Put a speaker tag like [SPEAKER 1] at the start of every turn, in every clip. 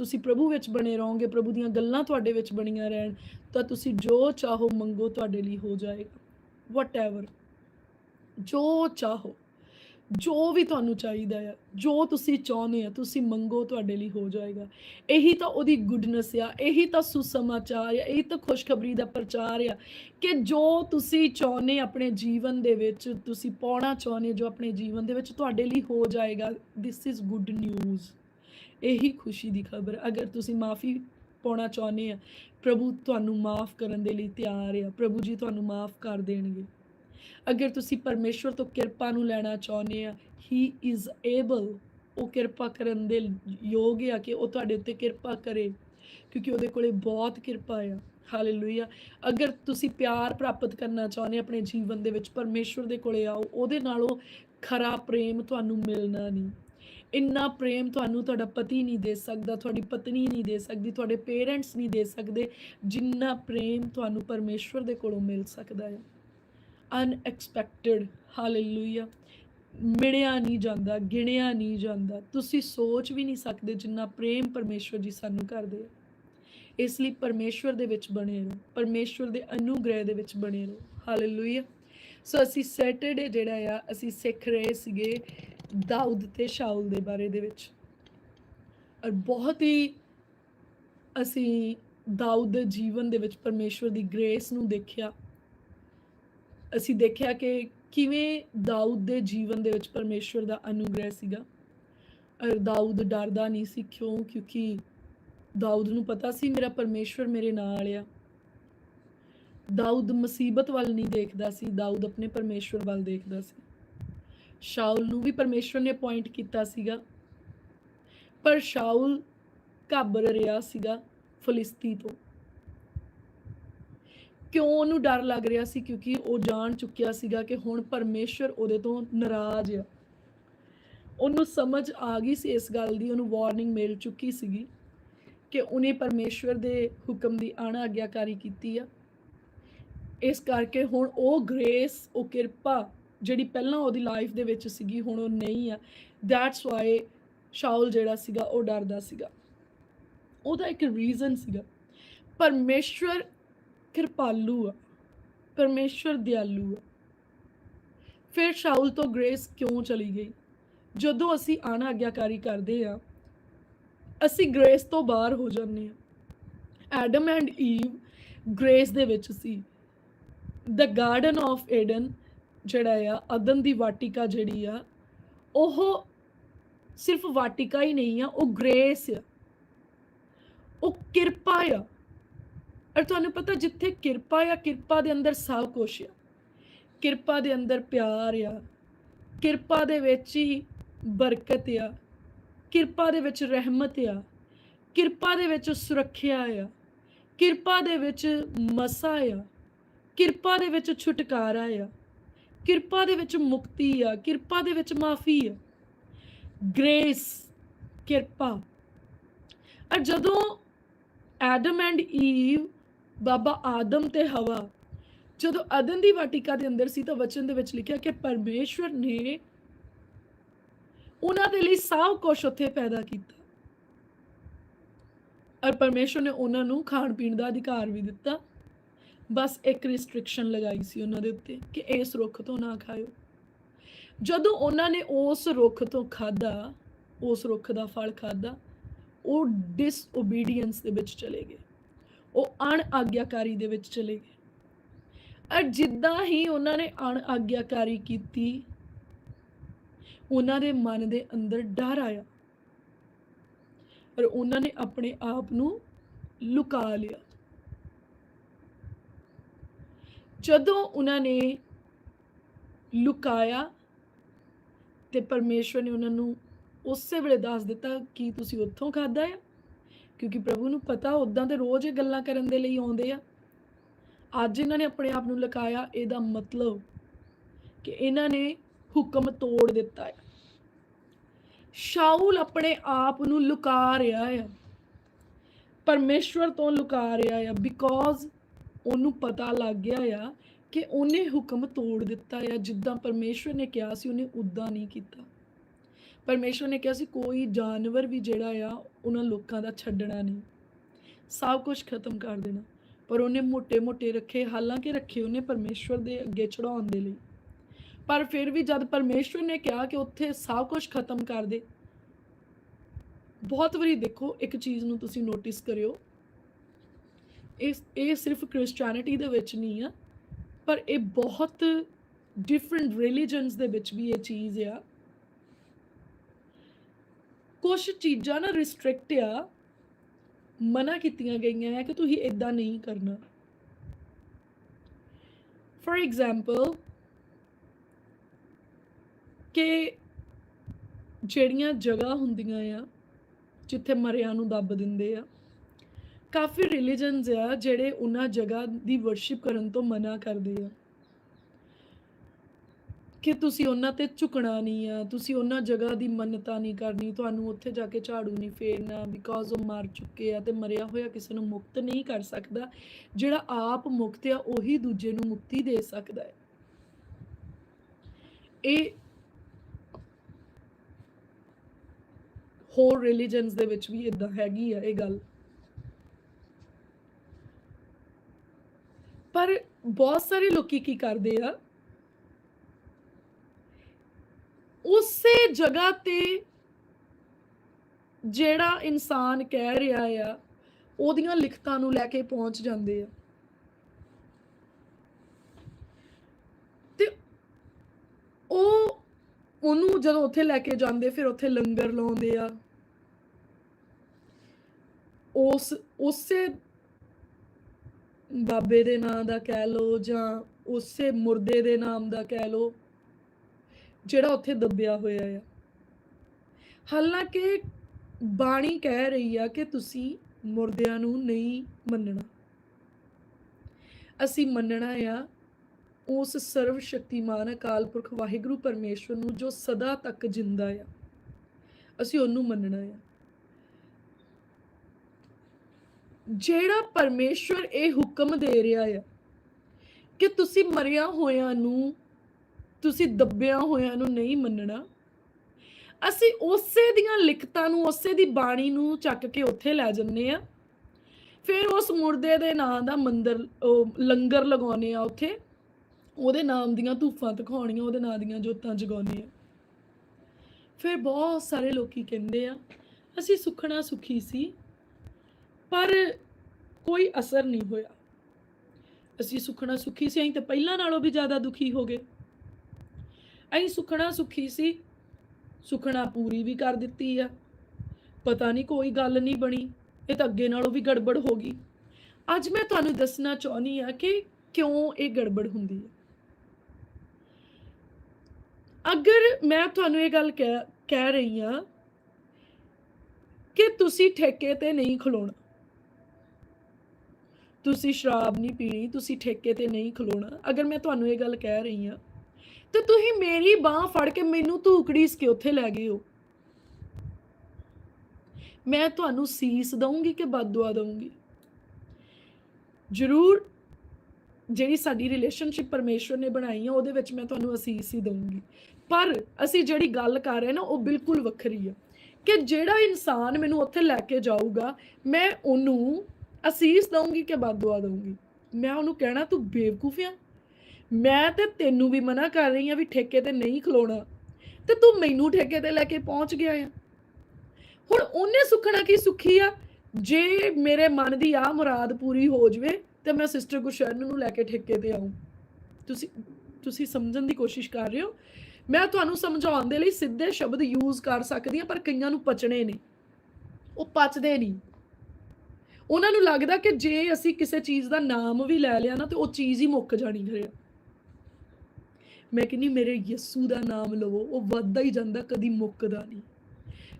[SPEAKER 1] ਤੁਸੀਂ ਪ੍ਰਭੂ ਵਿੱਚ ਬਣੇ ਰਹੋਗੇ, ਪ੍ਰਭੂ ਦੀਆਂ ਗੱਲਾਂ ਤੁਹਾਡੇ ਵਿੱਚ ਬਣੀਆਂ ਰਹਿਣ, ਤਾਂ ਤੁਸੀਂ ਜੋ ਚਾਹੋ ਮੰਗੋ ਤੁਹਾਡੇ ਲਈ ਹੋ ਜਾਏਗਾ। ਵਟਐਵਰ ਜੋ ਚਾਹੋ, ਜੋ ਵੀ ਤੁਹਾਨੂੰ ਚਾਹੀਦਾ ਆ, ਜੋ ਤੁਸੀਂ ਚਾਹੁੰਦੇ ਆ, ਤੁਸੀਂ ਮੰਗੋ ਤੁਹਾਡੇ ਲਈ ਹੋ ਜਾਏਗਾ। ਇਹੀ ਤਾਂ ਉਹਦੀ ਗੁੱਡਨੈਸ ਆ, ਇਹੀ ਤਾਂ ਸੁਸਮਾਚਾਰ ਆ, ਇਹੀ ਤਾਂ ਖੁਸ਼ਖਬਰੀ ਦਾ ਪ੍ਰਚਾਰ ਆ ਕਿ ਜੋ ਤੁਸੀਂ ਚਾਹੁੰਦੇ ਆਪਣੇ ਜੀਵਨ ਦੇ ਵਿੱਚ, ਤੁਸੀਂ ਪਾਉਣਾ ਚਾਹੁੰਦੇ ਜੋ ਆਪਣੇ ਜੀਵਨ ਦੇ ਵਿੱਚ ਤੁਹਾਡੇ ਲਈ ਹੋ ਜਾਏਗਾ ਥਿਸ ਇਜ਼ ਗੁੱਡ ਨਿਊਜ਼ ਇਹੀ ਖੁਸ਼ੀ ਦੀ ਖਬਰ ਅਗਰ ਤੁਸੀਂ ਮਾਫੀ ਪਾਉਣਾ ਚਾਹੁੰਦੇ ਆ, ਪ੍ਰਭੂ ਤੁਹਾਨੂੰ ਮਾਫ ਕਰਨ ਦੇ ਲਈ ਤਿਆਰ ਆ। ਪ੍ਰਭੂ ਜੀ ਤੁਹਾਨੂੰ ਮਾਫ ਕਰ ਦੇਣਗੇ। ਅਗਰ ਤੁਸੀਂ ਪਰਮੇਸ਼ਵਰ ਤੋਂ ਕਿਰਪਾ ਨੂੰ ਲੈਣਾ ਚਾਹੁੰਦੇ ਆ ਹੀ ਇਜ਼ ਏਬਲ ਉਹ ਕਿਰਪਾ ਕਰਨ ਦੇ ਯੋਗ ਆ ਕਿ ਉਹ ਤੁਹਾਡੇ ਉੱਤੇ ਕਿਰਪਾ ਕਰੇ, ਕਿਉਂਕਿ ਉਹਦੇ ਕੋਲੇ ਬਹੁਤ ਕਿਰਪਾ ਆ। ਹਾਲੇਲੂਇਆ ਅਗਰ ਤੁਸੀਂ ਪਿਆਰ ਪ੍ਰਾਪਤ ਕਰਨਾ ਚਾਹੁੰਦੇ ਆਪਣੇ ਜੀਵਨ ਦੇ ਵਿੱਚ ਪਰਮੇਸ਼ਵਰ ਦੇ ਕੋਲੇ ਆਓ, ਉਹਦੇ ਨਾਲੋਂ ਖਰਾ ਪ੍ਰੇਮ ਤੁਹਾਨੂੰ ਮਿਲਣਾ ਨਹੀਂ। ਇੰਨਾ ਪ੍ਰੇਮ ਤੁਹਾਨੂੰ ਤੁਹਾਡਾ ਪਤੀ ਨਹੀਂ ਦੇ ਸਕਦਾ, ਤੁਹਾਡੀ ਪਤਨੀ ਨਹੀਂ ਦੇ ਸਕਦੀ, ਤੁਹਾਡੇ ਪੇਰੈਂਟਸ ਨਹੀਂ ਦੇ ਸਕਦੇ, ਜਿੰਨਾ ਪ੍ਰੇਮ ਤੁਹਾਨੂੰ ਪਰਮੇਸ਼ਵਰ ਦੇ ਕੋਲੋਂ ਮਿਲ ਸਕਦਾ ਹੈ। ਅਨਐਕਸਪੈਕਟਡ ਹਾਲੇਲੂਇਆ ਮਿਲਿਆ ਨਹੀਂ ਜਾਂਦਾ, ਗਿਣਿਆ ਨਹੀਂ ਜਾਂਦਾ। ਤੁਸੀਂ ਸੋਚ ਵੀ ਨਹੀਂ ਸਕਦੇ ਜਿੰਨਾ ਪ੍ਰੇਮ ਪਰਮੇਸ਼ਵਰ ਜੀ ਸਾਨੂੰ ਕਰਦੇ ਆ। ਇਸ ਲਈ ਪਰਮੇਸ਼ਵਰ ਦੇ ਵਿੱਚ ਬਣੇ ਰਹੋ। ਪਰਮੇਸ਼ਵਰ ਦੇ ਅਨੁਗ੍ਰਹਿ ਦੇ ਵਿੱਚ ਬਣੇ ਰਹੋ। ਹਾਲੇਲੂਇਆ ਸੋ ਅਸੀਂ ਸੈਟਰਡੇ ਜਿਹੜਾ ਆ, ਅਸੀਂ ਸਿੱਖ ਰਹੇ ਸੀਗੇ। ਦਾਊਦ ਤੇ ਸ਼ਾਉਲ ਦੇ ਬਾਰੇ ਦੇ ਵਿੱਚ। ਔਰ ਬਹੁਤ ਹੀ ਅਸੀਂ ਦਾਊਦ ਦੇ ਜੀਵਨ ਦੇ ਵਿੱਚ ਪਰਮੇਸ਼ਵਰ ਦੀ ਗ੍ਰੇਸ ਨੂੰ ਦੇਖਿਆ। ਅਸੀਂ ਦੇਖਿਆ ਕਿ ਕਿਵੇਂ ਦਾਊਦ ਦੇ ਜੀਵਨ ਦੇ ਵਿੱਚ ਪਰਮੇਸ਼ਵਰ ਦਾ ਅਨੁਗ੍ਰਹਿ ਸੀਗਾ। ਔਰ ਦਾਊਦ ਡਰਦਾ ਨਹੀਂ ਸੀ ਕਿਉਂ? ਕਿਉਂਕਿ ਦਾਊਦ ਨੂੰ ਪਤਾ ਸੀ ਮੇਰਾ ਪਰਮੇਸ਼ਵਰ ਮੇਰੇ ਨਾਲ ਆ। ਦਾਊਦ ਮੁਸੀਬਤ ਵੱਲ ਨਹੀਂ ਦੇਖਦਾ ਸੀ, ਦਾਊਦ ਆਪਣੇ ਪਰਮੇਸ਼ਵਰ ਵੱਲ ਦੇਖਦਾ ਸੀ। ਸ਼ਾਉਲ ਨੂੰ ਵੀ ਪਰਮੇਸ਼ਵਰ ਨੇ ਅਪਾਇੰਟ ਕੀਤਾ ਸੀਗਾ। ਪਰ ਸ਼ਾਉਲ ਘਾਬਰ ਰਿਹਾ ਸੀਗਾ ਫਲਿਸਤੀ ਤੋਂ। ਕਿਉਂ ਉਹਨੂੰ ਡਰ ਲੱਗ ਰਿਹਾ ਸੀ? ਕਿਉਂਕਿ ਉਹ ਜਾਣ ਚੁੱਕਿਆ ਸੀਗਾ ਕਿ ਹੁਣ ਪਰਮੇਸ਼ਵਰ ਉਹਦੇ ਤੋਂ ਨਾਰਾਜ਼ ਆ। ਉਹਨੂੰ ਸਮਝ ਆ ਗਈ ਸੀ ਇਸ ਗੱਲ ਦੀ, ਉਹਨੂੰ ਵਾਰਨਿੰਗ ਮਿਲ ਚੁੱਕੀ ਸੀਗੀ ਕਿ ਉਹਨੇ ਪਰਮੇਸ਼ਵਰ ਦੇ ਹੁਕਮ ਦੀ ਆਣਾ ਆਗਿਆਕਾਰੀ ਕੀਤੀ ਆ। ਇਸ ਕਰਕੇ ਹੁਣ ਉਹ ਗ੍ਰੇਸ ਉਹ ਕਿਰਪਾ ਜਿਹੜੀ ਪਹਿਲਾਂ ਉਹਦੀ ਲਾਈਫ ਦੇ ਵਿੱਚ ਸੀਗੀ, ਹੁਣ ਉਹ ਨਹੀਂ ਆ। ਦੈਟਸ ਵਾਈ ਸ਼ਾਉਲ ਜਿਹੜਾ ਸੀਗਾ, ਉਹ ਡਰਦਾ ਸੀਗਾ। ਉਹਦਾ ਇੱਕ ਰੀਜ਼ਨ ਸੀਗਾ। ਪਰਮੇਸ਼ਵਰ ਕਿਰਪਾਲੂ ਆ। ਪਰਮੇਸ਼ਵਰ ਦਿਆਲੂ ਆ। ਫਿਰ ਸ਼ਾਉਲ ਤੋਂ ਗ੍ਰੇਸ ਕਿਉਂ ਚਲੀ ਗਈ? ਜਦੋਂ ਅਸੀਂ ਆਣਾ ਆਗਿਆਕਾਰੀ ਕਰਦੇ ਆ, ਅਸੀਂ ਗ੍ਰੇਸ ਤੋਂ ਬਾਹਰ ਹੋ ਜਾਂਦੇ ਆ। ਐਡਮ ਐਂਡ ਈਵ ਗ੍ਰੇਸ ਦੇ ਵਿੱਚ ਸੀ। ਦ ਗਾਰਡਨ ਆਫ ਏਡਨ ਜਿਹੜਾ ਆ, ਅਦਨ ਦੀ ਵਾਟਿਕਾ ਜਿਹੜੀ ਆ, ਉਹ ਸਿਰਫ ਵਾਟਿਕਾ ਹੀ ਨਹੀਂ ਆ, ਉਹ ਗ੍ਰੇਸ ਆ। ਉਹ ਕਿਰਪਾ ਆ। ਔਰ ਤੁਹਾਨੂੰ ਪਤਾ ਜਿੱਥੇ ਕਿਰਪਾ ਆ, ਕਿਰਪਾ ਦੇ ਅੰਦਰ ਸਭ ਕੁਝ ਆ। ਕਿਰਪਾ ਦੇ ਅੰਦਰ ਪਿਆਰ ਆ। ਕਿਰਪਾ ਦੇ ਵਿੱਚ ਹੀ ਬਰਕਤ ਆ। ਕਿਰਪਾ ਦੇ ਵਿੱਚ ਰਹਿਮਤ ਆ। ਕਿਰਪਾ ਦੇ ਵਿੱਚ ਸੁਰੱਖਿਆ ਆ। ਕਿਰਪਾ ਦੇ ਵਿੱਚ ਮਸਾ ਆ। ਕਿਰਪਾ ਦੇ ਵਿੱਚ ਛੁਟਕਾਰਾ ਆ। ਕਿਰਪਾ ਦੇ ਵਿੱਚ ਮੁਕਤੀ ਆ, ਕਿਰਪਾ ਦੇ ਵਿੱਚ ਮਾਫੀ ਆ। ਗ੍ਰੇਸ ਕਿਰਪਾ। ਔਰ ਜਦੋਂ ਐਡਮ ਐਂਡ ਈਵ ਬਾਬਾ ਆਦਮ ਤੇ ਹਵਾ, ਜਦੋਂ ਅਦਨ ਦੀ ਵਾਟਿਕਾ ਦੇ ਅੰਦਰ ਸੀ ਤਾਂ ਵਚਨ ਦੇ ਵਿੱਚ ਲਿਖਿਆ ਕਿ ਪਰਮੇਸ਼ਵਰ ਨੇ ਉਹਨਾਂ ਦੇ ਲਈ ਸਭ ਕੁਝ ਉੱਥੇ ਪੈਦਾ ਕੀਤਾ। ਔਰ ਪਰਮੇਸ਼ਵਰ ਨੇ ਉਹਨਾਂ ਨੂੰ ਖਾਣ ਪੀਣ ਦਾ ਅਧਿਕਾਰ ਵੀ ਦਿੱਤਾ। ਬਸ ਇੱਕ ਰਿਸਟ੍ਰਿਕਸ਼ਨ ਲਗਾਈ ਸੀ ਉਹਨਾਂ ਦੇ ਉੱਤੇ ਕਿ ਇਸ ਰੁੱਖ ਤੋਂ ਨਾ ਖਾਇਓ। ਜਦੋਂ ਉਹਨਾਂ ਨੇ ਉਸ ਰੁੱਖ ਤੋਂ ਖਾਦਾ ਉਸ ਰੁੱਖ ਦਾ ਫਲ ਖਾਦਾ ਉਹ ਡਿਸਓਬੀਡੀਐਂਸ ਦੇ ਵਿੱਚ ਚਲੇ ਗਏ। ਉਹ ਅਣ ਆਗਿਆਕਾਰੀ ਦੇ ਵਿੱਚ ਚਲੇ ਗਏ। ਅਰ ਜਿੱਦਾਂ ਹੀ ਉਹਨਾਂ ਨੇ ਅਣ ਆਗਿਆਕਾਰੀ ਕੀਤੀ, ਉਹਨਾਂ ਦੇ ਮਨ ਦੇ ਅੰਦਰ ਡਰ ਆਇਆ। ਔਰ ਉਹਨਾਂ ਨੇ ਆਪਣੇ ਆਪ ਨੂੰ ਲੁਕਾ ਲਿਆ। ਜਦੋਂ ਉਹਨਾਂ ਨੇ ਲੁਕਾਇਆ ਤੇ ਪਰਮੇਸ਼ਵਰ ਨੇ ਉਹਨਾਂ ਨੂੰ ਉਸੇ ਵੇਲੇ ਦੱਸ ਦਿੱਤਾ ਕਿ ਤੁਸੀਂ ਉੱਥੋਂ ਖਾਦਾ ਹੈ ਕਿਉਂਕਿ ਪ੍ਰਭੂ ਨੂੰ ਪਤਾ ਉਦਾਂ ਤੇ ਰੋਜ਼ ਇਹ ਗੱਲਾਂ ਕਰਨ ਦੇ ਲਈ ਆਉਂਦੇ ਆ। ਅੱਜ ਇਹਨਾਂ ਨੇ ਆਪਣੇ ਆਪ ਨੂੰ ਲੁਕਾਇਆ, ਇਹਦਾ ਮਤਲਬ ਕਿ ਇਹਨਾਂ ਨੇ ਹੁਕਮ ਤੋੜ ਦਿੱਤਾ ਹੈ ਸ਼ਾਉਲ ਆਪਣੇ ਆਪ ਨੂੰ ਲੁਕਾ ਰਿਹਾ ਹੈ ਪਰਮੇਸ਼ਵਰ ਤੋਂ ਲੁਕਾ ਰਿਹਾ ਹੈ ਬਿਕੋਜ਼ ਉਹਨੂੰ ਪਤਾ ਲੱਗ ਗਿਆ ਆ ਕਿ ਉਹਨੇ ਹੁਕਮ ਤੋੜ ਦਿੱਤਾ ਆ, ਜਿੱਦਾਂ ਪਰਮੇਸ਼ਵਰ ਨੇ ਕਿਹਾ ਸੀ, ਉਹਨੇ ਉਦਾਂ ਨਹੀਂ ਕੀਤਾ। ਪਰਮੇਸ਼ਵਰ ਨੇ ਕਿਹਾ ਸੀ, ਕੋਈ ਜਾਨਵਰ ਵੀ ਜਿਹੜਾ ਆ, ਉਹਨਾਂ ਲੋਕਾਂ ਦਾ ਛੱਡਣਾ ਨਹੀਂ। ਸਭ ਕੁਝ ਖਤਮ ਕਰ ਦੇਣਾ। ਪਰ ਉਹਨੇ ਮੋਟੇ ਮੋਟੇ ਰੱਖੇ, ਹਾਲਾਂਕਿ ਰੱਖੇ ਉਹਨੇ ਪਰਮੇਸ਼ਵਰ ਦੇ ਅੱਗੇ ਚੜਾਉਣ ਦੇ ਲਈ। ਪਰ ਫਿਰ ਵੀ ਜਦ ਪਰਮੇਸ਼ਵਰ ਨੇ ਕਿਹਾ ਕਿ ਉੱਥੇ ਸਭ ਕੁਝ ਖਤਮ ਕਰ ਦੇ, ਬਹੁਤ ਵਾਰੀ ਦੇਖੋ, ਇੱਕ ਚੀਜ਼ ਨੂੰ ਤੁਸੀਂ ਨੋਟਿਸ ਕਰਿਓ ਇਹ ਇਹ ਸਿਰਫ ਕ੍ਰਿਸਚੀਅਨਿਟੀ ਦੇ ਵਿੱਚ ਨਹੀਂ ਆ, ਪਰ ਇਹ ਬਹੁਤ ਡਿਫਰੈਂਟ ਰਿਲੀਜਨਸ ਦੇ ਵਿੱਚ ਵੀ ਇਹ ਚੀਜ਼ ਆ। ਕੁਝ ਚੀਜ਼ਾਂ ਨਾ ਰਿਸਟ੍ਰਿਕਟ ਆ, ਮਨਾ ਕੀਤੀਆਂ ਗਈਆਂ ਹੈ ਕਿ ਤੁਸੀਂ ਇਦਾਂ ਨਹੀਂ ਕਰਨਾ। ਫॉर ਐਗਜ਼ਾਮਪਲ ਕਿ ਜਿਹੜੀਆਂ ਜਗ੍ਹਾ ਹੁੰਦੀਆਂ ਆ, ਜਿੱਥੇ ਮਰਿਆਂ ਨੂੰ ਦੱਬ ਦਿੰਦੇ ਆ ਕਾਫੀ ਰਿਲੀਜਨਸ ਆ ਜਿਹੜੇ ਉਹਨਾਂ ਜਗ੍ਹਾ ਦੀ ਵਰਸ਼ਿਪ ਕਰਨ ਤੋਂ ਮਨਾ ਕਰਦੇ ਆ। ਕਿ ਤੁਸੀਂ ਉਹਨਾਂ ਤੇ ਝੁਕਣਾ ਨਹੀਂ ਆ, ਤੁਸੀਂ ਉਹਨਾਂ ਜਗ੍ਹਾ ਦੀ ਮੰਨਤਾ ਨਹੀਂ ਕਰਨੀ, ਤੁਹਾਨੂੰ ਉੱਥੇ ਜਾ ਕੇ ਝਾੜੂ ਨਹੀਂ ਫੇਰਨਾ ਬਿਕੋਜ਼ ਉਹ ਮਰ ਚੁੱਕੇ ਆ ਤੇ ਮਰਿਆ ਹੋਇਆ ਕਿਸੇ ਨੂੰ ਮੁਕਤ ਨਹੀਂ ਕਰ ਸਕਦਾ, ਜਿਹੜਾ ਆਪ ਮੁਕਤ ਆ ਉਹੀ ਦੂਜੇ ਨੂੰ ਮੁਕਤੀ ਦੇ ਸਕਦਾ ਹੈ। ਇਹ ਹੋਰ ਰਿਲੀਜਨਸ ਦੇ ਵਿੱਚ ਵੀ ਇਦਾਂ ਹੈਗੀ ਆ ਇਹ ਗੱਲ ਪਰ ਬਹੁਤ ਸਾਰੇ ਲੋਕੀ ਕੀ ਕਰਦੇ ਆ? ਉਸੇ ਜਗ੍ਹਾ ਤੇ ਜਿਹੜਾ ਇਨਸਾਨ ਕਹਿ ਰਿਹਾ ਆ, ਉਹਦੀਆਂ ਲਿਖਤਾਂ ਨੂੰ ਲੈ ਕੇ ਪਹੁੰਚ ਜਾਂਦੇ ਆ। ਤੇ ਉਹ ਉਹਨੂੰ ਜਦੋਂ ਉੱਥੇ ਲੈ ਕੇ ਜਾਂਦੇ, ਫਿਰ ਉੱਥੇ ਲੰਗਰ ਲਾਉਂਦੇ ਆ। ਉਸ, ਉਸੇ ਬਾਬੇ ਦੇ ਨਾਂ ਦਾ ਕਹਿ ਲੋ ਜਾਂ ਉਸੇ ਮੁਰਦੇ ਦੇ ਨਾਮ ਦਾ ਕਹਿ ਲੋ ਜਿਹੜਾ ਉੱਥੇ ਦੱਬਿਆ ਹੋਇਆ ਆ। ਹਾਲਾਂਕਿ ਬਾਣੀ ਕਹਿ ਰਹੀ ਆ ਕਿ ਤੁਸੀਂ ਮੁਰਦਿਆਂ ਨੂੰ ਨਹੀਂ ਮੰਨਣਾ। ਅਸੀਂ ਮੰਨਣਾ ਆ ਉਸ ਸਰਵ ਸ਼ਕਤੀਮਾਨ ਅਕਾਲ ਪੁਰਖ ਵਾਹਿਗੁਰੂ ਪਰਮੇਸ਼ਵਰ ਨੂੰ ਜੋ ਸਦਾ ਤੱਕ ਜਿੰਦਾ ਆ। ਅਸੀਂ ਉਹਨੂੰ ਮੰਨਣਾ ਆ। ਜਿਹੜਾ ਪਰਮੇਸ਼ਵਰ ਇਹ ਹੁਕਮ ਦੇ ਰਿਹਾ ਆ ਕਿ ਤੁਸੀਂ ਮਰਿਆ ਹੋਇਆਂ ਨੂੰ, ਤੁਸੀਂ ਦੱਬਿਆਂ ਹੋਇਆਂ ਨੂੰ ਨਹੀਂ ਮੰਨਣਾ, ਅਸੀਂ ਉਸੇ ਦੀਆਂ ਲਿਖਤਾਂ ਨੂੰ, ਉਸੇ ਦੀ ਬਾਣੀ ਨੂੰ ਚੱਕ ਕੇ ਉੱਥੇ ਲੈ ਜੰਨੇ ਆ। ਫਿਰ ਉਸ ਮੁਰਦੇ ਦੇ ਨਾਂ ਦਾ ਮੰਦਰ ਲੰਗਰ ਲਗਾਉਨੇ ਆ ਉੱਥੇ। ਉਹਦੇ ਨਾਮ ਦੀਆਂ ਧੂਫਾਂ ਦਿਖਾਉਣੀਆਂ, ਉਹਦੇ ਨਾਂ ਦੀਆਂ ਜੋਤਾਂ ਜਗਾਉਣੀਆਂ ਫਿਰ ਬਹੁਤ ਸਾਰੇ ਲੋਕੀ ਕਹਿੰਦੇ ਆ, ਅਸੀਂ ਸੁਖਣਾ ਸੁਖੀ ਸੀ। ਪਰ ਕੋਈ ਅਸਰ ਨਹੀਂ ਹੋਇਆ। ਅਸੀਂ ਸੁਖਣਾ ਸੁਖੀ ਸੀ, ਅਸੀਂ ਤਾਂ ਪਹਿਲਾਂ ਨਾਲੋਂ ਵੀ ਜ਼ਿਆਦਾ ਦੁਖੀ ਹੋ ਗਏ। ਅਸੀਂ ਸੁਖਣਾ ਸੁਖੀ ਸੀ, ਸੁਖਣਾ ਪੂਰੀ ਵੀ ਕਰ ਦਿੱਤੀ ਆ। ਪਤਾ ਨਹੀਂ ਕੋਈ ਗੱਲ ਨਹੀਂ ਬਣੀ, ਇਹ ਤਾਂ ਅੱਗੇ ਨਾਲੋਂ ਵੀ ਗੜਬੜ ਹੋ ਗਈ। ਅੱਜ ਮੈਂ ਤੁਹਾਨੂੰ ਦੱਸਣਾ ਚਾਹੁੰਦੀ ਆ ਕਿ ਕਿਉਂ ਇਹ ਗੜਬੜ ਹੁੰਦੀ ਹੈ। ਅਗਰ ਮੈਂ ਤੁਹਾਨੂੰ ਇਹ ਗੱਲ ਕਹਿ ਕਹਿ ਰਹੀ ਆ ਕਿ ਤੁਸੀਂ ਠੇਕੇ ਤੇ ਨਹੀਂ ਖਲੋਣਾ। ਤੁਸੀਂ ਸ਼ਰਾਬ ਨਹੀਂ ਪੀਣੀ, ਤੁਸੀਂ ਠੇਕੇ ਤੇ ਨਹੀਂ ਖਲੋਣਾ। ਅਗਰ ਮੈਂ ਤੁਹਾਨੂੰ ਇਹ ਗੱਲ ਕਹਿ ਰਹੀ ਹਾਂ, ਤੇ ਤੁਸੀਂ ਮੇਰੀ ਬਾਹ ਫੜ ਕੇ ਮੈਨੂੰ ਧੂਕੜੀਸ ਕੇ ਉੱਥੇ ਲੈ ਗਏ ਹੋ। ਮੈਂ ਤੁਹਾਨੂੰ ਸੀਸ ਦਊਂਗੀ ਕਿ ਬਦਦੁਆ ਦਊਂਗੀ? ਜ਼ਰੂਰ, ਜਿਹੜੀ ਸਾਡੀ ਰਿਲੇਸ਼ਨਸ਼ਿਪ ਪਰਮੇਸ਼ਵਰ ਨੇ ਬਣਾਈ ਆ, ਉਹਦੇ ਵਿੱਚ ਮੈਂ ਤੁਹਾਨੂੰ ਅਸੀਸ ਹੀ ਦਊਂਗੀ। ਪਰ ਅਸੀਂ ਜਿਹੜੀ ਗੱਲ ਕਰ ਰਹੇ ਨਾ, ਉਹ ਬਿਲਕੁਲ ਵੱਖਰੀ ਆ ਕਿ ਜਿਹੜਾ ਇਨਸਾਨ ਮੈਨੂੰ ਉੱਥੇ ਲੈ ਕੇ ਜਾਊਗਾ, ਮੈਂ ਉਹਨੂੰ ਅਸੀਸ ਦਊਂਗੀ ਕਿ ਬਦਦੁਆ ਦਊਂਗੀ। ਮੈਂ ਉਹਨੂੰ ਕਹਿਣਾ, ਤੂੰ ਬੇਵਕੂਫ ਆ। ਮੈਂ ਤੇ ਤੈਨੂੰ ਵੀ ਮਨਾ ਕਰ ਰਹੀ ਆ ਵੀ ਠੇਕੇ ਤੇ ਨਹੀਂ ਖਲੋਣਾ। ਤੇ ਤੂੰ ਮੈਨੂੰ ਠੇਕੇ ਤੇ ਲੈ ਕੇ ਪਹੁੰਚ ਗਿਆ ਆ। ਹੁਣ ਉਹਨੇ ਸੁਖਣਾ ਕੀ ਸੁਖੀ ਆ? ਜੇ ਮੇਰੇ ਮਨ ਦੀ ਆ ਮੁਰਾਦ ਪੂਰੀ ਹੋ ਜਵੇ, ਤੇ ਮੈਂ ਸਿਸਟਰ ਗੁਸ਼ਰਨ ਨੂੰ ਲੈ ਕੇ ਠੇਕੇ ਤੇ ਆਉਂ ਤੁਸੀਂ ਤੁਸੀਂ ਸਮਝਣ ਦੀ ਕੋਸ਼ਿਸ਼ ਕਰ ਰਹੇ ਹੋ? ਮੈਂ ਤੁਹਾਨੂੰ ਸਮਝਾਉਣ ਦੇ ਲਈ ਸਿੱਧੇ ਸ਼ਬਦ ਯੂਜ਼ ਕਰ ਸਕਦੀ ਹਾਂ ਪਰ ਕਈਆਂ ਨੂੰ ਪਚਣੇ ਨੇ ਉਹ ਪਚਦੇ ਨਹੀਂ। ਉਹਨਾਂ ਨੂੰ ਲੱਗਦਾ ਕਿ ਜੇ ਅਸੀਂ ਕਿਸੇ ਚੀਜ਼ ਦਾ ਨਾਮ ਵੀ ਲੈ ਲਿਆ ਨਾ ਤੇ ਉਹ ਚੀਜ਼ ਹੀ ਮੁੱਕ ਜਾਣੀ ਹੈ ਮੈਂ ਕਹਿੰਦੀ ਮੇਰੇ ਯਿਸੂ ਦਾ ਨਾਮ ਲਵੋ ਉਹ ਵੱਧਦਾ ਹੀ ਜਾਂਦਾ ਕਦੀ ਮੁੱਕਦਾ ਨਹੀਂ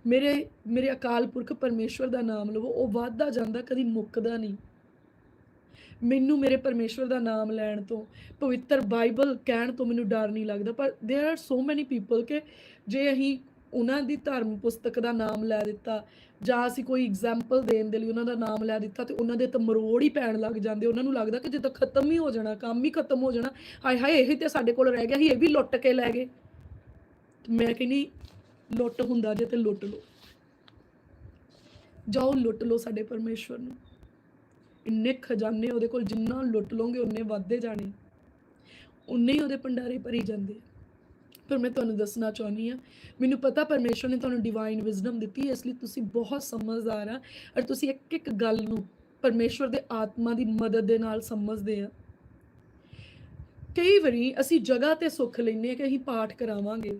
[SPEAKER 1] ਮੇਰੇ ਮੇਰੇ ਅਕਾਲ ਪੁਰਖ ਪਰਮੇਸ਼ਵਰ ਦਾ ਨਾਮ ਲਵੋ ਉਹ ਵੱਧਦਾ ਜਾਂਦਾ ਕਦੀ ਮੁੱਕਦਾ ਨਹੀਂ ਮੈਨੂੰ ਮੇਰੇ ਪਰਮੇਸ਼ਵਰ ਦਾ ਨਾਮ ਲੈਣ ਤੋਂ ਪਵਿੱਤਰ ਬਾਈਬਲ ਕਹਿਣ ਤੋਂ ਮੈਨੂੰ ਡਰ ਨਹੀਂ ਲੱਗਦਾ ਪਰ there are so many people ਕਿ ਜੇ ਅਸੀਂ ਉਹਨਾਂ ਦੀ ਧਰਮ ਪੁਸਤਕ ਦਾ ਨਾਮ ਲੈ ਦਿੱਤਾ, ਜਾਂ ਅਸੀਂ ਕੋਈ ਐਗਜ਼ਾਮਪਲ ਦੇਣ ਦੇ ਲਈ ਉਹਨਾਂ ਦਾ ਨਾਮ ਲੈ ਦਿੱਤਾ ਤੇ ਉਹਨਾਂ ਦੇ ਤਾਂ ਮਰੋੜ ਹੀ ਪੈਣ ਲੱਗ ਜਾਂਦੇ, ਉਹਨਾਂ ਨੂੰ ਲੱਗਦਾ ਕਿ ਜੇ ਖਤਮ ਹੀ ਹੋ ਜਾਣਾ, ਕੰਮ ਹੀ ਖਤਮ ਹੋ ਜਾਣਾ, ਹਾਏ ਹਾਏ, ਇਹ ਤੇ ਸਾਡੇ ਕੋਲ ਰਹਿ ਗਿਆ ਸੀ, ਇਹ ਵੀ ਲੁੱਟ ਕੇ ਲੈ ਗਏ। ਮੈਂ ਕਹਿੰਦੀ, ਲੁੱਟ ਹੁੰਦਾ ਜੇ ਤੇ ਲੁੱਟ ਲਓ। ਜਾਓ ਲੁੱਟ ਲਓ ਸਾਡੇ ਪਰਮੇਸ਼ਵਰ ਨੂੰ। ਇੰਨੇ ਖਜ਼ਾਨੇ ਉਹਦੇ ਕੋਲ ਜਿੰਨਾ ਲੁੱਟ ਲਓਗੇ ਉਨੇ ਵੱਧਦੇ ਜਾਣੇ। ਉਨੇ ਹੀ ਉਹਦੇ ਭੰਡਾਰੇ ਭਰੀ ਜਾਂਦੇ। ਪਰ ਮੈਂ ਤੁਹਾਨੂੰ ਦੱਸਣਾ ਚਾਹੁੰਦੀ ਆ ਮੈਨੂੰ ਪਤਾ ਪਰਮੇਸ਼ਵਰ ਨੇ ਤੁਹਾਨੂੰ ਡਿਵਾਈਨ ਵਿਜ਼ਡਮ ਦਿੱਤੀ ਹੈ, ਇਸ ਲਈ ਤੁਸੀਂ ਬਹੁਤ ਸਮਝਦਾਰ ਆ ਔਰ ਤੁਸੀਂ ਇੱਕ ਇੱਕ ਗੱਲ ਨੂੰ ਪਰਮੇਸ਼ਵਰ ਦੇ ਆਤਮਾ ਦੀ ਮਦਦ ਦੇ ਨਾਲ ਸਮਝਦੇ ਆ। ਕਈ ਵਾਰੀ ਅਸੀਂ ਜਗ੍ਹਾ ਤੇ ਸੁੱਖ ਲੈਨੇ ਕਿ ਅਸੀਂ ਪਾਠ ਕਰਾਵਾਂਗੇ,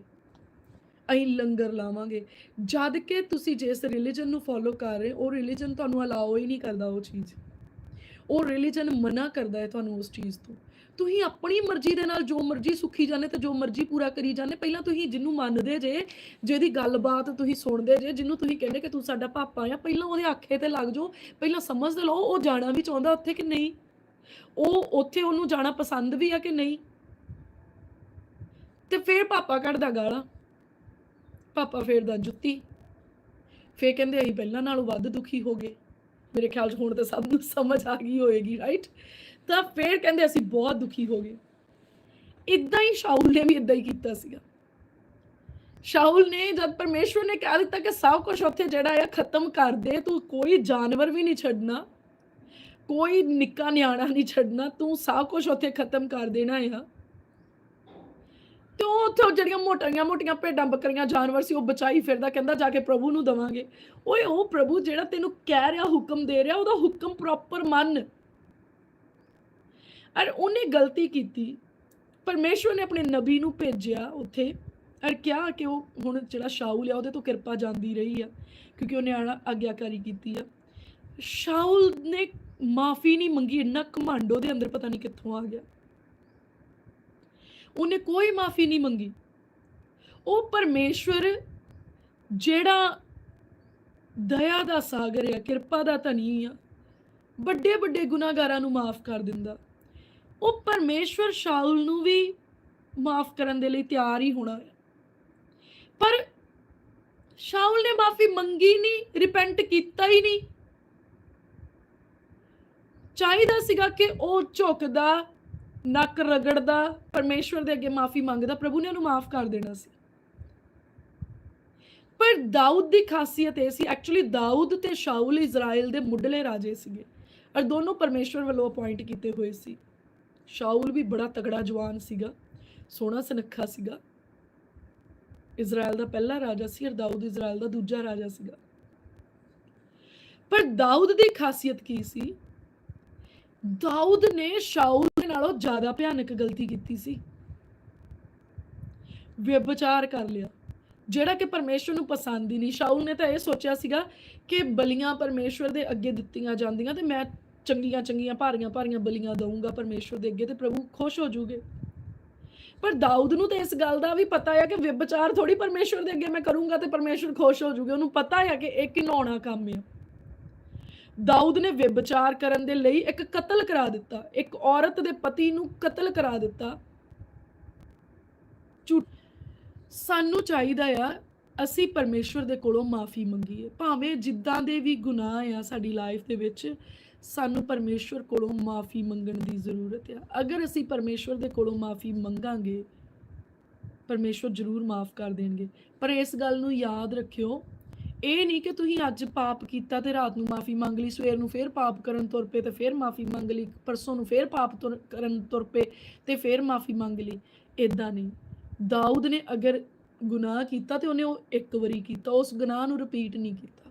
[SPEAKER 1] ਅਸੀਂ ਲੰਗਰ ਲਾਵਾਂਗੇ, ਜਦ ਕਿ ਤੁਸੀਂ ਜਿਸ ਰਿਲੀਜਨ ਨੂੰ ਫੋਲੋ ਕਰ ਰਹੇ ਉਹ ਰਿਲੀਜਨ ਤੁਹਾਨੂੰ ਅਲਾਓ ਹੀ ਨਹੀਂ ਕਰਦਾ ਉਹ ਚੀਜ਼। ਉਹ ਰਿਲੀਜਨ ਮਨਾ ਕਰਦਾ ਹੈ ਤੁਹਾਨੂੰ ਉਸ ਚੀਜ਼ ਤੋਂ। ਤੁਸੀਂ ਆਪਣੀ ਮਰਜ਼ੀ ਦੇ ਨਾਲ ਜੋ ਮਰਜ਼ੀ ਸੁਖੀ ਜਾਂਦੇ ਤੇ ਜੋ ਮਰਜ਼ੀ ਪੂਰਾ ਕਰੀ ਜਾਂਦੇ, ਪਹਿਲਾਂ ਤੁਸੀਂ ਜਿਹਨੂੰ ਮੰਨਦੇ ਜੇ, ਜਿਹਦੀ ਗੱਲਬਾਤ ਤੁਸੀਂ ਸੁਣਦੇ ਜੇ, ਜਿਹਨੂੰ ਤੁਸੀਂ ਕਹਿੰਦੇ ਕਿ ਤੂੰ ਸਾਡਾ ਪਾਪਾ ਆ, ਪਹਿਲਾਂ ਉਹਦੇ ਆਖੇ ਤੇ ਲੱਗ ਜਾਓ, ਪਹਿਲਾਂ ਸਮਝ ਲਓ ਉਹ ਜਾਣਾ ਵੀ ਚਾਹੁੰਦਾ ਉੱਥੇ ਕਿ ਨਹੀਂ। ਉਹ ਉੱਥੇ ਉਹਨੂੰ ਜਾਣਾ ਪਸੰਦ ਵੀ ਆ ਕਿ ਨਹੀਂ? ਤੇ ਫਿਰ ਪਾਪਾ ਕੱਢਦਾ ਗਾਲਾਂ। ਪਾਪਾ ਫੇਰਦਾ ਜੁੱਤੀ। ਫੇਰ ਕਹਿੰਦੇ ਅਸੀਂ ਪਹਿਲਾਂ ਨਾਲੋਂ ਵੱਧ ਦੁਖੀ ਹੋ ਗਏ। ਮੇਰੇ ਖਿਆਲ 'ਚ ਹੁਣ ਤਾਂ ਸਭ ਨੂੰ ਸਮਝ ਆ ਗਈ ਹੋਏਗੀ ਰਾਈਟ ਤਾਂ ਫੇਰ ਕਹਿੰਦੇ ਅਸੀਂ ਬਹੁਤ ਦੁਖੀ ਹੋ ਗਏ। ਇਦਾਂ ਹੀ ਸ਼ਾਉਲ ਨੇ ਵੀ ਇਦਾਂ ਹੀ ਕੀਤਾ ਸੀਗਾ। ਸ਼ਾਉਲ ਨੇ ਜਦ ਪਰਮੇਸ਼ਵਰ ਨੇ ਕਹਿ ਦਿੱਤਾ ਕਿ ਸਭ ਕੁਝ ਉੱਥੇ ਜਿਹੜਾ ਆ ਖਤਮ ਕਰ ਦੇ, ਤੂੰ ਕੋਈ ਜਾਨਵਰ ਵੀ ਨਹੀਂ ਛੱਡਣਾ, ਕੋਈ ਨਿੱਕਾ ਨਿਆਣਾ ਨਹੀਂ ਛੱਡਣਾ, ਤੂੰ ਸਭ ਕੁਝ ਉੱਥੇ ਖਤਮ ਕਰ ਦੇਣਾ ਆ। ਉੱਥੇ ਜਿਹੜੀਆਂ ਮੋਟੀਆਂ ਮੋਟੀਆਂ ਭੇਡਾਂ ਬੱਕਰੀਆਂ ਜਾਨਵਰ ਸੀ, ਉਹ ਬਚਾਈ ਫਿਰਦਾ, ਕਹਿੰਦਾ ਜਾ ਕੇ ਪ੍ਰਭੂ ਨੂੰ ਦਵਾਂਗੇ। ਓਏ, ਉਹ ਪ੍ਰਭੂ ਜਿਹੜਾ ਤੈਨੂੰ ਕਹਿ ਰਿਹਾ, ਹੁਕਮ ਦੇ ਰਿਹਾ, ਉਹਦਾ ਹੁਕਮ ਪ੍ਰੋਪਰ ਮੰਨ। ਅਰ ਉਹਨੇ ਗਲਤੀ ਕੀਤੀ। ਪਰਮੇਸ਼ਵਰ ਨੇ ਆਪਣੇ ਨਬੀ ਨੂੰ ਭੇਜਿਆ ਉੱਥੇ। ਅਰ ਕਿਹਾ ਕਿ ਉਹ ਹੁਣ ਜਿਹੜਾ ਸ਼ਾਉਲ ਆ, ਉਹਦੇ ਤੋਂ ਕਿਰਪਾ ਜਾਂਦੀ ਰਹੀ ਆ, ਕਿਉਂਕਿ ਉਹਨੇ ਆਣਾ, ਆਗਿਆਕਾਰੀ ਕੀਤੀ ਆ। ਸ਼ਾਉਲ ਨੇ ਮਾਫੀ ਨਹੀਂ ਮੰਗੀ, ਇੰਨਾ ਘਮੰਡ ਉਹਦੇ ਅੰਦਰ ਪਤਾ ਨਹੀਂ ਕਿੱਥੋਂ ਆ ਗਿਆ। ਉਹਨੇ ਕੋਈ ਮਾਫੀ ਨਹੀਂ ਮੰਗੀ। ਉਹ ਪਰਮੇਸ਼ਵਰ ਜਿਹੜਾ ਦਇਆ ਦਾ ਸਾਗਰ ਆ, ਕਿਰਪਾ ਦਾ ਧਨੀ ਆ ਵੱਡੇ ਵੱਡੇ ਗੁਨਾਹਗਾਰਾਂ ਨੂੰ ਮਾਫ ਕਰ ਦਿੰਦਾ। ਉਹ ਪਰਮੇਸ਼ਵਰ ਸ਼ਾਉਲ ਨੂੰ ਵੀ ਮਾਫ ਕਰਨ ਦੇ ਲਈ ਤਿਆਰ ਹੀ ਹੋਣਾ ਪਰ ਸ਼ਾਉਲ ਨੇ ਮਾਫੀ ਮੰਗੀ ਨਹੀਂ ਰਿਪੈਂਟ ਕੀਤਾ ਹੀ ਨਹੀਂ। ਚਾਹੀਦਾ ਸੀਗਾ ਕਿ ਉਹ ਝੁਕਦਾ ਨੱਕ ਰਗੜਦਾ, ਪਰਮੇਸ਼ਵਰ ਦੇ ਅੱਗੇ ਮਾਫੀ ਮੰਗਦਾ, ਪ੍ਰਭੂ ਨੇ ਉਹਨੂੰ ਮਾਫ ਕਰ ਦੇਣਾ ਸੀ। ਪਰ ਦਾਊਦ ਦੀ ਖਾਸੀਅਤ ਇਹ ਸੀ ਐਕਚੁਅਲੀ ਦਾਊਦ ਤੇ ਸ਼ਾਊਲ ਇਜ਼ਰਾਈਲ ਦੇ ਮੁੱਢਲੇ ਰਾਜੇ ਸੀਗੇ, ਔਰ ਦੋਨੋਂ ਪਰਮੇਸ਼ਵਰ ਵੱਲੋਂ ਅਪਾਇੰਟ ਕੀਤੇ ਹੋਏ ਸੀ। ਸ਼ਾਊਲ ਵੀ ਬੜਾ ਤਗੜਾ ਜਵਾਨ ਸੀਗਾ, ਸੋਹਣਾ ਸੁਨੱਖਾ ਸੀਗਾ। ਇਜ਼ਰਾਈਲ ਦਾ ਪਹਿਲਾ ਰਾਜਾ ਸੀ ਔਰ ਦਾਊਦ ਇਜ਼ਰਾਈਲ ਦਾ ਦੂਜਾ ਰਾਜਾ ਸੀਗਾ। ਪਰ ਦਾਊਦ ਦੀ ਖਾਸੀਅਤ ਕੀ ਸੀ? ਦਾਊਦ ਨੇ ਸ਼ਾਉਲ ਦੇ ਨਾਲੋਂ ਜ਼ਿਆਦਾ ਭਿਆਨਕ ਗਲਤੀ ਕੀਤੀ ਸੀ। ਵਿਭਚਾਰ ਕਰ ਲਿਆ। ਜਿਹੜਾ ਕਿ ਪਰਮੇਸ਼ਵਰ ਨੂੰ ਪਸੰਦ ਹੀ ਨਹੀਂ। ਸ਼ਾਉਲ ਨੇ ਤਾਂ ਇਹ ਸੋਚਿਆ ਸੀਗਾ ਕਿ ਬਲੀਆਂ ਪਰਮੇਸ਼ਵਰ ਦੇ ਅੱਗੇ ਦਿੱਤੀਆਂ ਜਾਂਦੀਆਂ ਤੇ ਮੈਂ ਚੰਗੀਆਂ ਚੰਗੀਆਂ ਭਾਰੀਆਂ ਭਾਰੀਆਂ ਬਲੀਆਂ ਦਊਂਗਾ ਪਰਮੇਸ਼ਵਰ ਦੇ ਅੱਗੇ ਤੇ ਪ੍ਰਭੂ ਖੁਸ਼ ਹੋ ਜੂਗੇ। ਪਰ ਦਾਊਦ ਨੂੰ ਤਾਂ ਇਸ ਗੱਲ ਦਾ ਵੀ ਪਤਾ ਹੈ ਕਿ ਵਿਭਚਾਰ ਥੋੜੀ ਪਰਮੇਸ਼ਵਰ ਦੇ ਅੱਗੇ ਮੈਂ ਕਰੂੰਗਾ ਤੇ ਪਰਮੇਸ਼ਵਰ ਖੁਸ਼ ਹੋ ਜੂਗੇ। ਉਹਨੂੰ ਪਤਾ ਹੈ ਕਿ ਇਹ ਘਿਨਾਉਣਾ ਕੰਮ ਹੈ ਦਾਊਦ ਨੇ ਵਿਭਚਾਰ ਕਰਨ ਦੇ ਲਈ ਇੱਕ ਕਤਲ ਕਰਾ ਦਿੱਤਾ। ਇੱਕ ਔਰਤ ਦੇ ਪਤੀ ਨੂੰ ਕਤਲ ਕਰਾ ਦਿੱਤਾ। ਝੂਠ। ਸਾਨੂੰ ਚਾਹੀਦਾ ਆ, ਅਸੀਂ ਪਰਮੇਸ਼ਵਰ ਦੇ ਕੋਲੋਂ ਮਾਫੀ ਮੰਗੀਏ। ਭਾਵੇਂ ਜਿੱਦਾਂ ਦੇ ਵੀ ਗੁਨਾਹ ਆ ਸਾਡੀ ਲਾਈਫ ਦੇ ਵਿੱਚ, ਸਾਨੂੰ ਪਰਮੇਸ਼ਵਰ ਕੋਲੋਂ ਮਾਫੀ ਮੰਗਣ ਦੀ ਜ਼ਰੂਰਤ ਆ। ਅਗਰ ਅਸੀਂ ਪਰਮੇਸ਼ਵਰ ਦੇ ਕੋਲੋਂ ਮਾਫੀ ਮੰਗਾਂਗੇ, ਪਰਮੇਸ਼ਵਰ ਜ਼ਰੂਰ ਮਾਫ ਕਰ ਦੇਣਗੇ। ਪਰ ਇਸ ਗੱਲ ਨੂੰ ਯਾਦ ਰੱਖਿਓ ਇਹ ਨਹੀਂ ਕਿ ਤੁਸੀਂ ਅੱਜ ਪਾਪ ਕੀਤਾ ਤੇ ਰਾਤ ਨੂੰ ਮਾਫੀ ਮੰਗ ਲਈ, ਸਵੇਰ ਨੂੰ ਫੇਰ ਪਾਪ ਕਰਨ ਤੁਰ ਪਏ ਤੇ ਫੇਰ ਮਾਫੀ ਮੰਗ ਲਈ, ਪਰਸੋਂ ਨੂੰ ਫੇਰ ਪਾਪ ਤੁਰ- ਕਰਨ ਤੁਰ ਪਏ ਤੇ ਫੇਰ ਮਾਫੀ ਮੰਗ ਲਈ ਇਦਾਂ ਨਹੀਂ। ਦਾਊਦ ਨੇ ਅਗਰ ਗੁਨਾਹ ਕੀਤਾ ਤੇ ਉਹਨੇ ਉਹ ਇੱਕ ਵਾਰੀ ਕੀਤਾ, ਉਸ ਗੁਨਾਹ ਨੂੰ ਰਿਪੀਟ ਨਹੀਂ ਕੀਤਾ।